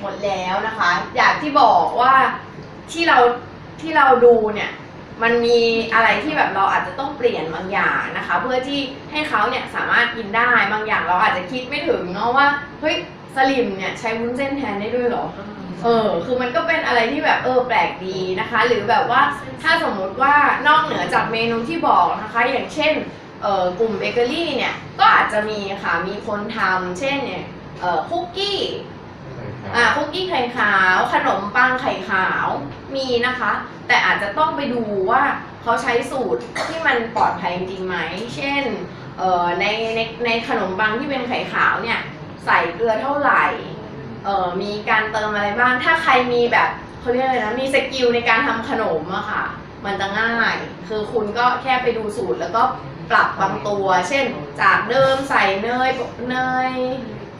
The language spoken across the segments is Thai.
หมดแล้วนะคะ อยากที่บอกว่าที่เราที่เราดูเนี่ยมันมีอะไรที่แบบเราอาจจะต้องเปลี่ยนบางอย่างนะคะ เพื่อที่ให้เขาเนี่ยสามารถกินได้บางอย่างเราอาจจะคิดไม่ถึงเนาะว่าเฮ้ยสลิมเนี่ยใช้วุ้นเส้นแทนได้ด้วยเหรอเออคือมันก็เป็นอะไรที่แบบเออแปลกดีนะคะ หรือแบบว่าถ้าสมมุติว่านอกเหนือจากเมนูที่บอกนะคะ อย่างเช่นเอ่อกลุ่มเบเกอรี่เนี่ยก็อาจจะมีค่ะมีคนทำเช่นเนี่ยเอ่อคุกกี้ อ่าคุกกี้ไข่ขาว ขนมปังไข่ขาวมีนะคะ แต่อาจจะต้องไปดูว่าเขาใช้สูตรที่มันปลอดภัยจริงไหม เช่นเอ่อในในในขนมปังที่เป็นไข่ขาวเนี่ยใส่เกลือเท่าไหร่เอ่อมีการเติมอะไรบ้าง ถ้าใครมีแบบเขาเรียกอะไรนะมีสกิลในการทำขนมอะค่ะ มันจะง่าย คือคุณก็แค่ไปดูสูตรแล้วก็ปรับบางตัว เช่นจากเดิมใส่เนยเนย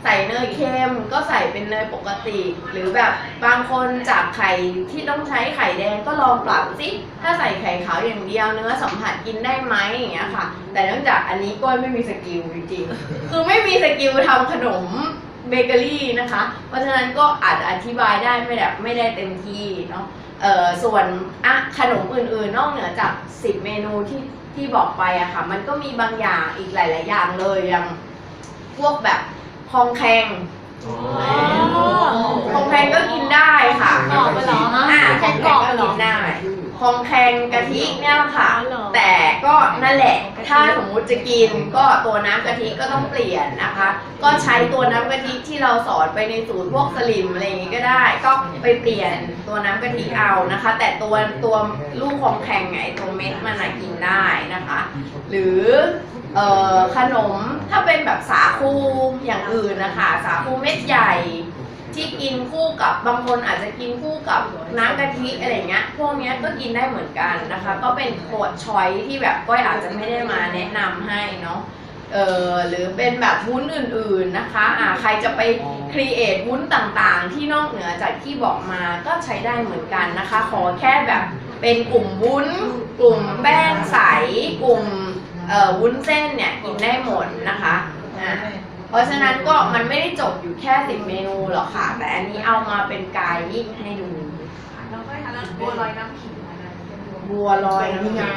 ใส่เนยเค็มก็ใส่เป็นเนยปกติ หรือแบบบางคนจากไข่ที่ต้องใช้ไข่แดงก็ลองปรับสิถ้าใส่ไข่ขาวอย่างเดียวเนื้อสัมผัสกินได้ไหมอย่างเงี้ยค่ะ แต่เนื่องจากอันนี้ก้อยไม่มีสกิลจริงๆคือไม่มีสกิลทำขนมเบเกอรี่นะคะ เพราะฉะนั้นก็อาจจะอธิบายได้ไม่แบบไม่ได้เต็มที่เนาะเอ่อส่วนอะขนมอื่นๆ นอกเหนือจาก 10 เมนูที่ที่บอกไปอะค่ะ มันก็มีบางอย่างอีกหลาย ๆ อย่างเลยอย่างพวกแบบ คองแคงคองแคงก็กินได้ค่ะกรอบไปเหรออ่าคแค่องแคกรงอบก็ไปเหรกิอนได้คองแคงกะทิเนี่ยแหละค่ะอ๋อเหรอแต่ก็นั่นแหละถ้าสมมุติจะกินก็ตัวน้ำกะทิก็ต้องเปลี่ยนนะคะ ก็ใช้ตัวน้ำกะทิที่เราสอนไปในสูตรพวกสลิมอะไรอย่างงี้ก็ได้ ก็ไปเปลี่ยนตัวน้ำกะทิเอานะคะ แต่ตัวตัวลูกของแข็งไงตัวเม็ดมันน่ะกินได้นะคะ หรือ เอ่อขนมถ้าเป็นแบบสาคูอย่างอื่นนะคะสาคูเม็ดใหญ่ ที่กินคู่กับบางคนอาจจะกินคู่กับน้ำกะทิอะไรเงี้ยพวกเนี้ยก็กินได้เหมือนกันนะคะ ก็เป็นโคดชอยที่แบบก้อยอาจจะไม่ได้มาแนะนำให้เนาะเออหรือเป็นแบบวุ้นอื่นๆนะคะอ่าใครจะไปครีเอทวุ้นต่างๆ ที่นอกเหนือจากที่บอกมาก็ใช้ได้เหมือนกันนะคะ ขอแค่แบบเป็นกลุ่มวุ้น กลุ่มแป้งใสกลุ่ม วุ้นเส้นเนี่ยกินได้หมดนะคะอ่าเพราะฉะนั้นก็มันไม่ได้จบอยู่แค่สิบเมนูหรอกค่ะ แต่อันนี้เอามาเป็นไกด์ให้ดูแล้วก็ทานบัวลอยน้ำขิงอันนั้นเป็นบัวบัวลอยน้ำยา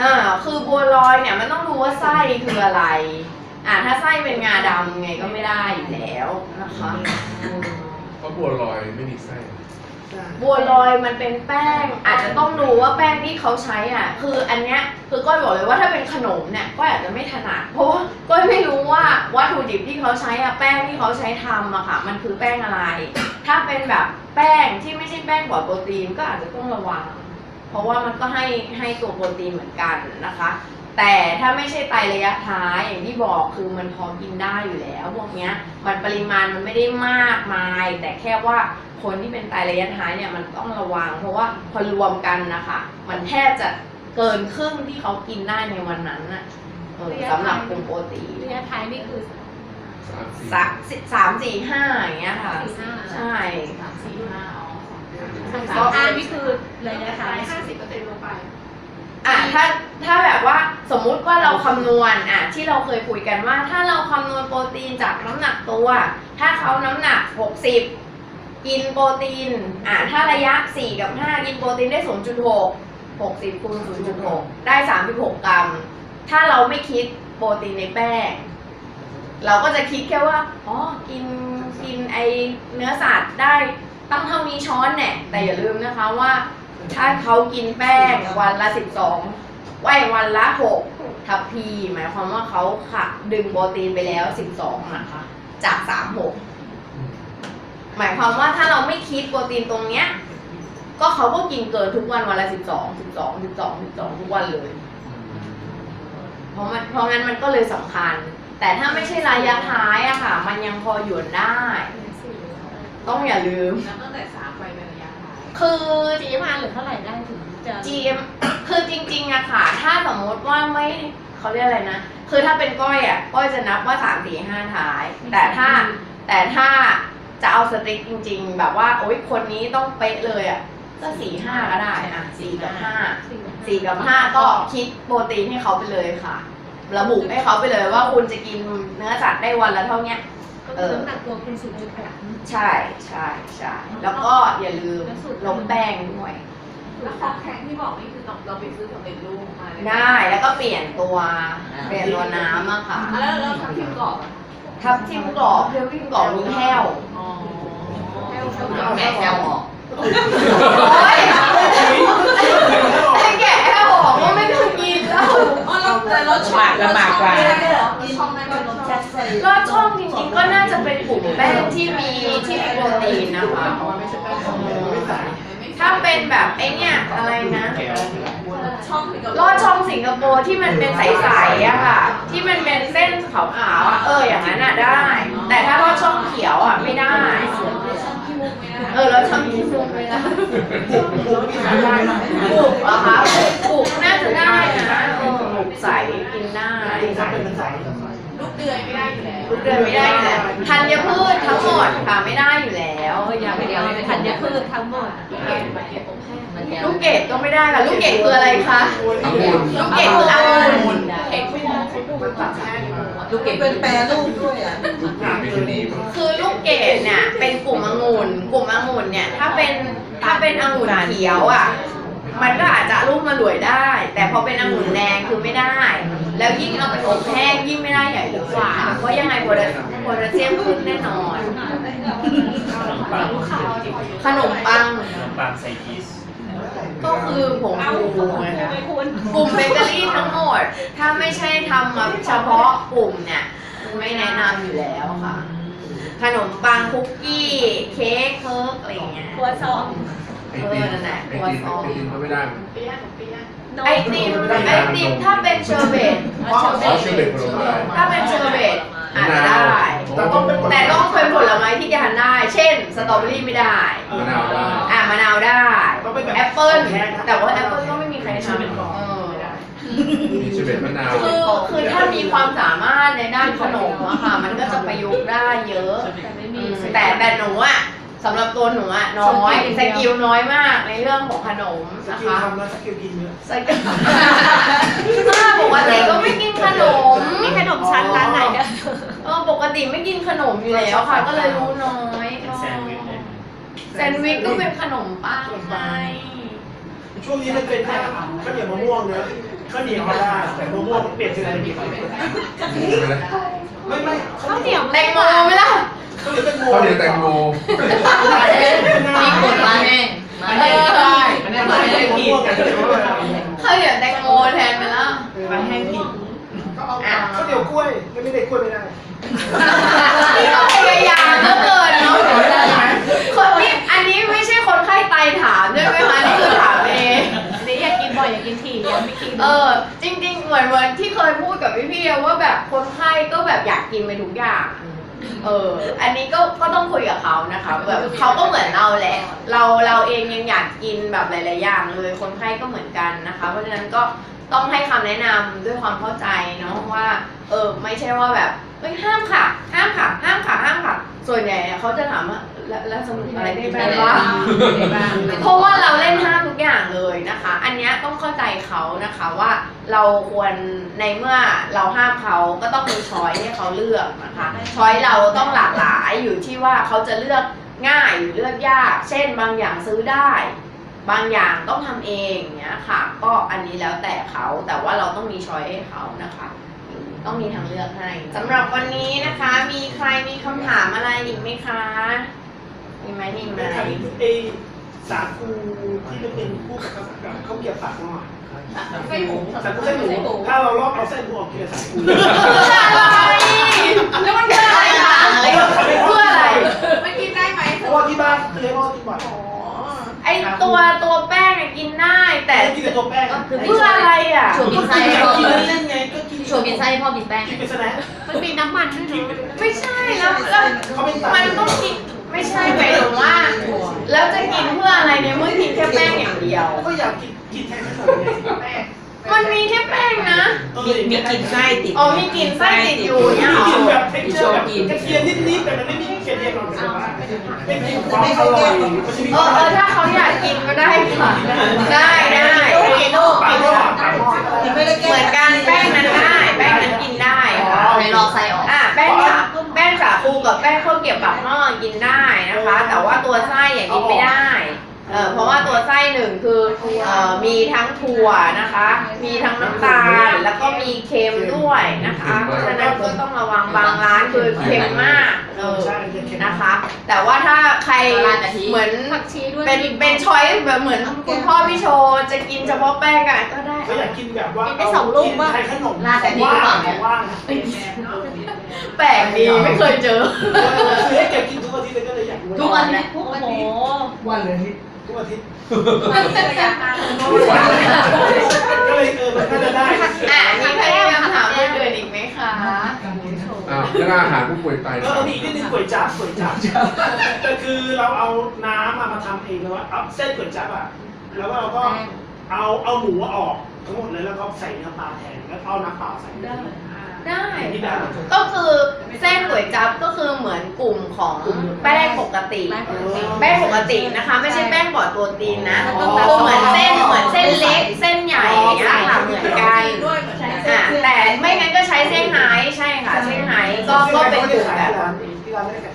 อ่าคือบัวลอยเนี่ยมันต้องรู้ว่าไส้คืออะไร อ่าถ้าไส้เป็นงาดำไงก็ไม่ได้อยู่แล้วนะคะอืมเพราะบัวลอยไม่มีไส้ บัวลอยมันเป็นแป้ง อาจจะต้องดูว่าแป้งที่เขาใช้อะ คืออันเนี้ยคือก้อยบอกเลยว่าถ้าเป็นขนมเนี่ยก้อยอาจจะไม่ถนัดเพราะว่าก้อยไม่รู้ว่าวัตถุดิบที่เขาใช้อะแป้งที่เขาใช้ทำอะค่ะ มันคือแป้งอะไร ถ้าเป็นแบบแป้งที่ไม่ใช่แป้งปลอดโปรตีนก็อาจจะต้องระวัง เพราะว่ามันก็ให้ให้ตัวโปรตีนเหมือนกันนะคะ แต่ถ้าไม่ใช่ไตระยะท้ายอย่างที่บอกคือมันพอกินได้อยู่แล้วพวกเนี้ยมันปริมาณมันไม่ได้มากมาย แต่แค่ว่าคนที่เป็นไตระยะท้ายเนี่ยมันต้องระวัง เพราะว่าพอรวมกันนะคะมันแทบจะเกินครึ่งที่เขากินได้ในวันนั้นน่ะเออสำหรับกลุ่มโปรตีนระยะท้ายนี่คือสามสี่สักสามสี่ห้าอย่างเงี้ยค่ะสี่ห้าใช่สามสี่ห้าอ๋อก็สามห้านี่คือระยะท้ายห้าสิบเปอร์เซ็นต์ลงไปอะถ้าถ้าแบบว่าส มมุติว่าเราคำนวณอะที่เราเคยคุยกันว่า ถ้าเราคำนวณโปรตีนจากน้ำหนักตัว ถ้าเขาน้ำหนัก 60 กินโปรตีนอะถ้าระยะ 4 กับ 5 กินโปรตีนได้ 0.6 60คูณ0.6 ได้ 36 กรัม ถ้าเราไม่คิดโปรตีนในแป้ง เราก็จะคิดแค่ว่า อ๋อ กิน กินไอเนื้อสัตว์ได้ตั้งเท่านี้ช้อนเนี่ยแต่อย่าลืมนะคะว่า ถ้าเขากินแป้งวันละ 12 ไว้วันละ6ทัพพี หมายความว่าเขาค่ะ ดึงโปรตีนไปแล้ว12นะคะจาก36หมายความว่าถ้าเราไม่คิดโปรตีนตรงเนี้ย ก็เขาก็กินเกินทุกวันวันละ12 12 12 12ทุกวันเลย เพราะมันเพราะงั้นมันก็เลยสำคัญ แต่ถ้าไม่ใช่ระยะท้ายอะค่ะ มันยังพอหยวนได้ ต้องอย่าลืมแล้วตั้งแต่สามไปเป็นระยะท้ายคือจีมาหรือเท่าไหร่ได้ถึง จะ GM คือจริงๆอะค่ะ ถ้าสมมติว่าไม่เขาเรียกอะไรนะ คือถ้าเป็นก้อยอะก้อยจะนับว่าสามสี่ห้าท้าย แต่ถ้าแต่ถ้าจะเอาสติ๊กจริง ๆ แบบว่า โอ๊ยคนนี้ต้องเป๊ะเลยอะก็สี่ห้าก็ได้อะสี่กับห้าสี่กับห้าก็คิดโปรตีนให้เขาไปเลยค่ะ ระบุให้เขาไปเลยว่าคุณจะกินเนื้อสัตว์ได้วันละเท่าเนี้ยก็เออน้ำหนักตัวคุณศูนย์จุดหกใช่ใช่ใช่แล้วก็อย่าลืมลบแป้งด้วย แล้วของแข็งที่บอกนี่คือเราไปซื้อสำเร็จรูปมาเลยได้แล้วก็เปลี่ยนตัวเปลี่ยนตัวน้ำอะค่ะ แล้วเราทำทิมกรอบอะทับทิมกรอบเพียวทิมกรอบมีแห้วอ๋อเอาแกะแห้วออกโอ๊ยไอ้แกะแห้วออกก็ไม่ต้องกินแล้วอ๋อเราแต่เราชอบลำบากกว่า ไม่ได้เหรอชอบไหมเราชอบลอดช่องจริงๆก็น่าจะเป็นกลุ่มแป้งที่มีที่มีโปรตีนนะคะ ถ้าเป็นแบบไอเนี่ยอะไรนะ ช่องถึงกับลอดช่องสิงคโปร์ที่มันเป็นใสๆอะค่ะ ที่มันเป็นเส้นขาวๆอะเอออย่างนั้นอะได้ แต่ถ้าลอดช่องเขียวอะไม่ได้ เออแล้วช่องที่ซุกไม่ได้ปลูกเหรอคะปลูกน่าจะได้นะเออปลูกใสกินได้ ลูกเดือยไม่ได้อยู่แล้วลูกเดือนไม่ได้อยู่แล้วธัญพืชทั้งหมดค่ะไม่ได้อยู่แล้วอย่างเดียวธัญพืชทั้งหมดลูกเกดก็ไม่ได้ค่ะลูกเกดคืออะไรคะองุ่นลูกเกดคือองุ่นเอกไม่มองเขาดูตัดแค่อยู่ลูกเก็บเป็นแปรรูปด้วยอะลูกเกดเป็นดีมั้งคือลูกเกดเนี่ยเป็นกลุ่มองุ่นกลุ่มองุ่นเนี่ยถ้าเป็นถ้าเป็นองุ่นเขียวอะมันก็อาจจะรุ่มมาหลวยได้ แต่พอเป็นองุ่นแดงคือไม่ได้ แล้วยิ่งเอาไปอบแห้งยิ่งไม่ได้ใหญ่เลยกว่าเพราะยังไงโพแทสโพแทสเซียมขึ้นแน่นอน ขนมปังบางใส่ยีสต์ก็คือผงฟูนะคะไม่คุณกลุ่มเบเกอรี่ทั้งหมด ถ้าไม่ใช่ทำมาเฉพาะกลุ่มเนี่ยไม่แนะนำอยู่แล้วค่ะ ขนมปังคุกกี้ เค้กเคิร์กอะไรอย่างเงี้ยครัวซอง ไอติมไอติมไอติมก็ไม่ได้ เปี้ยนเปี้ยนไอติมไอติมถ้าเป็นเชอร์เบตอ๋อชื่อเด็กผลไม้ถ้าเป็นเชอร์เบตอาจจะได้แต่ต้องเป็นผลไม้ที่ทานได้ เช่น สตรอเบอรี่ไม่ได้มะนาวได้อ่ามะนาวได้แอปเปิ้ลแต่ว่าแอปเปิ้ลก็ไม่มีใครทำเออมีชื่อเด็กมะนาวคือคือถ้ามีความสามารถในด้านขนมอะค่ะ มันก็จะประยุกต์ได้เยอะ แต่ไม่อืมีมแต่แต่หนูอะ สำหรับตัวหนูอะน้อยสกิลน้อยมากในเรื่องของขนมสนะกิลคะทำแล้วสกิลกินเยอะสกิลปกติก็ไม่กินขนมมีขนมชั้นร้านไหนเนี่ยเออปกติไม่กินขนมอยู่แล้วค่ะ ก็เลยรู้น้อยแซนด์วิชเลยแซนด์วิชก็เป็นขนมปังไงช่วงนี้มันเป็นแค่ข้าวเหนียวมะม่วงเนอะข้าวเหนียวก็ได้แต่มะม่วงเปลี่ยนเป็นอะไรดีกว่างูไปเลยไม่ไม่ข้าวเหนียวแตงโมไหมล่ะ ข้าวเหนียวแตงโมข้าวเหนียวแตงโมมีกดมาแน่มาแน่เออมันได้มาได้กินข้าวเหนียวแตงโมแทนไปแล้วมันแห้งผิดก็เอาข้าวเหนียวกล้วยไม่ไม่ได้กล้วยไม่ได้นี่ก็พยายามเหลือเกินเนาะคนนี้อันนี้ไม่ใช่คนไข้ไตถามด้วยไหมคะนี่คือถามเองนี่อยากกินบ่อยอยากกินถี่ยังไม่กินเออจริงๆเหมือนเหมือนที่เคยพูดกับพี่ๆอะว่าแบบคนไข้ก็แบบอยากกินไปทุกอย่าง เออ อันนี้ก็ก็ต้องคุยกับเขานะคะแบบเขาก็เหมือนเราแหละ เราเราเองยังอยากกินแบบหลาย ๆ อย่างเลยคนไข้ก็เหมือนกันนะคะ เพราะฉะนั้นก็ต้องให้คำแนะนำด้วยความเข้าใจเนาะว่า เออไม่ใช่ว่าแบบเฮ้ยห้ามค่ะ ห้ามค่ะ ห้ามค่ะห้ามค่ะ ส่วนใหญ่อะเขาจะถามว่าแล้วแล้วสรุปอะไรกินได้บ้างเพราะว่าเราเล่นห้ามทุกอย่างเลยนะคะ อันเนี้ยต้องเข้าใจเขานะคะว่า เราควรในเมื่อเราห้ามเขาก็ต้องมีช้อยให้เขาเลือกนะคะช้อยเราต้องหลากหลายอยู่ที่ว่าเขาจะเลือกง่ายหรือเลือกยาก เช่น บางอย่างซื้อได้ บางอย่างต้องทำเองเนี้ยค่ะ ก็อันนี้แล้วแต่เขาแต่ว่าเราต้องมีช้อยให้เขานะคะต้องมีทางเลือกให้สำหรับวันนี้นะคะ มีใครมีคำถามอะไรอีกไหมคะ มีไหมมีไหมไอสาคูที่มันเป็นคู่กับข้าวเกี๊ยวปากหน่อย ไส้หมูสาคูเส้นหมูถ้าเราลอกเอาเส้นหมูออกกินกับสาคูอะไรแล้วมันเพื่ออะไรคะเพื่ออะไรมันกินได้ไหมเพราะว่าที่บ้านเคยพ่อกินบ่อยอ๋อไอตัวตัวแป้งอะกินได้แต่แต่กินแต่ตัวแป้งเพื่ออะไรอะชวนกินไส้ให้พ่อกิกินนเล่นไงก็กินชวนกินไส้ให้พ่อกินแป้งกินเป็นสแน็คมันมีน้ำมันด้วยเนาะไม่ใช่แล้วแล้วเขาเป็นตัมันต้องกิน ไม่ใช่หมายถึงว่า แล้วจะกินเพื่ออะไรเนี่ยเมื่อกินแค่แป้งอย่างเดียว ก็อยากกินกินแทนขนมไงแป้งมันมีแค่แป้งนะมีมีกลินไส้ติดอ๋อมีกลิ่นไส้ติดอยู่เนี่ยเหรกินอแบบเท็กเจอร์แบบกระเทียมนิดๆแต่มันไม่มีกระเทียมหรอกไม่กินความอร่อยมันจะมีเออเออถ้าเขาอยากกินก็ได้ค่ะ ได้ได้ลูกปากว่าปากว่าเหมือนกันแป้งนั้นได้ แป้งนั้นกินได้ค่ะให้รอไส้ออกอะแป้งสาแป้งสาคูกับแป้งข้าวเกรี๊ยวปากหม้อกินได้นะคะ แต่ว่าตัวไส้อย่างกินไม่ได้เออเพราะว่าตัวไส้หนึ่งคือเอ่อมีทั้งถั่วนะคะ มีทั้งน้ำตาลแล้วก็มีเค็มด้วยนะคะเพราะฉะนั้นก็ต้องระวังบางร้านคือเค็มมากเออใช่เค็มๆนะคะ แต่ว่าถ้าใครเหมือนผักชีด้วยเป็นเป็นช้อยแบบเหมือนคุณพ่อพี่โชว์จะกินเฉพาะแป้งอะก็ได้เขาอยากกินแบบว่ากินได้สองลูกป่ะไทยขนมราดแต่นี่ว่างหรือเปล่าเนี่ยว่าง แปลกดีไม่เคยเจอ คือให้แกกินทุกอาทิตย์เลยก็เลยอยากรู้ทุกวันไหมโอ้โหวันเลยที่ทุกอาทิตย์อยากมาก็เลยเออมันก็จะได้อะมีใครมีคำถามเรื่องอื่นอีกไหมคะอ้าวแล้วอาหารผู้ป่วยไตเออมีอีกนิดนึงก๋วยจั๊บก๋วยจั๊บก็คือเราเอาน้ำมามาทำเองนะว่าเอาเส้นก๋วยจั๊บอะแล้วก็เราก็เอาเอาหมูออก ทั้งหมดเลยแล้วก็ใส่เนื้อปลาแทนแล้วเอาน้ำเปล่าใส่ได้ ได้ ที่ได้ก็คือเส้นก๋วยจั๊บก็คือเหมือนกลุ่มของแป้งปกติ แป้งปกตินะคะ ไม่ใช่แป้งบอดโปรตีนนะคือเหมือนเส้นเหมือนเส้นเล็กเส้นใหญ่อย่างเงี้ยค่ะเหมือนกันด้วยเหมือนกันอะแต่ไม่งั้นก็ใช้เส้นไฮใช่ค่ะเส้นไฮก็ก็เป็นกลุ่มแบบที่ร้านไม่ได้ขาย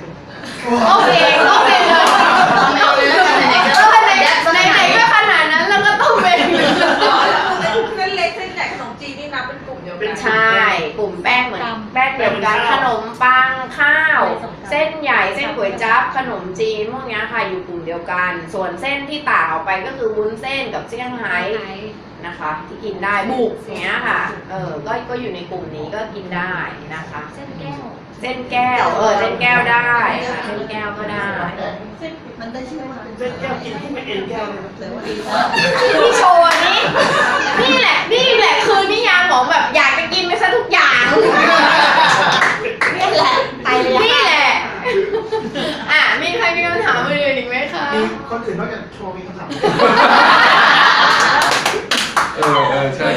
โอเคก็เป็นเลย ค่ะอยู่กลุ่มเดียวกัน ส่วนเส้นที่ต่างออกไปก็คือวุ้นเส้นกับเซี่ยงไฮ้นะคะ ที่กินได้บุกอย่างเงี้ยค่ะ เออ ก็ก็อยู่ในกลุ่มนี้ก็กินได้นะคะ เส้นแก้ว เส้นแก้ว เออ เส้นแก้วได้ค่ะเส้นแก้วก็ได้ มันได้ชื่อว่าเส้นแก้วกินที่ไม่เอ็นแก้วเลยนะพี่โชว์นี่นี่แหละนี่แหละคือนิยามของแบบอยากจะกินไปซะทุกอย่างนี่แหละไตเลยนี่แหละอะ มีใครมีคำถามอื่นอีกไห มคะมีคนอื่นนอกจากโชว์มีคำถามเออเออใช่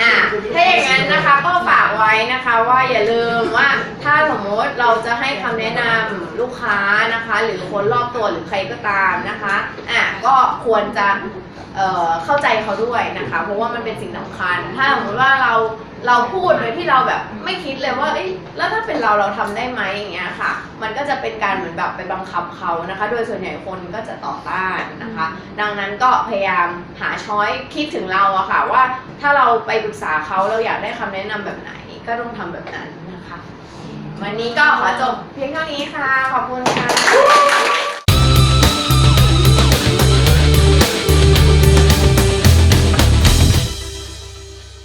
อะถ้าอย่างนั้นนะคะก็ฝากไว้นะคะว่าอย่าลืมว่าถ้าสมมติเราจะให้คำแนะนำลูกค้านะคะ หรือคนรอบตัวหรือใครก็ตามนะคะอะก็ควรจะเอ่อเข้าใจเขาด้วยนะคะ เพราะว่ามันเป็นสิ่งสำคัญ ถ้าสมมติว่าเรา เราพูดโดยที่เราแบบไม่คิดเลยว่าเอ้ยแล้วถ้าเป็นเราเราทำได้ไหมอย่างเงี้ยค่ะ มันก็จะเป็นการเหมือนแบบไปบังคับเขานะคะ โดยส่วนใหญ่คนก็จะต่อต้านนะคะ ดังนั้นก็พยายามหาช้อยคิดถึงเราอะค่ะ ว่าถ้าเราไปปรึกษาเขาเราอยากได้คำแนะนำแบบไหน ก็ต้องทำแบบนั้นนะคะ วันนี้ก็ขอจบเพียงเท่านี้ค่ะ ขอบคุณค่ะ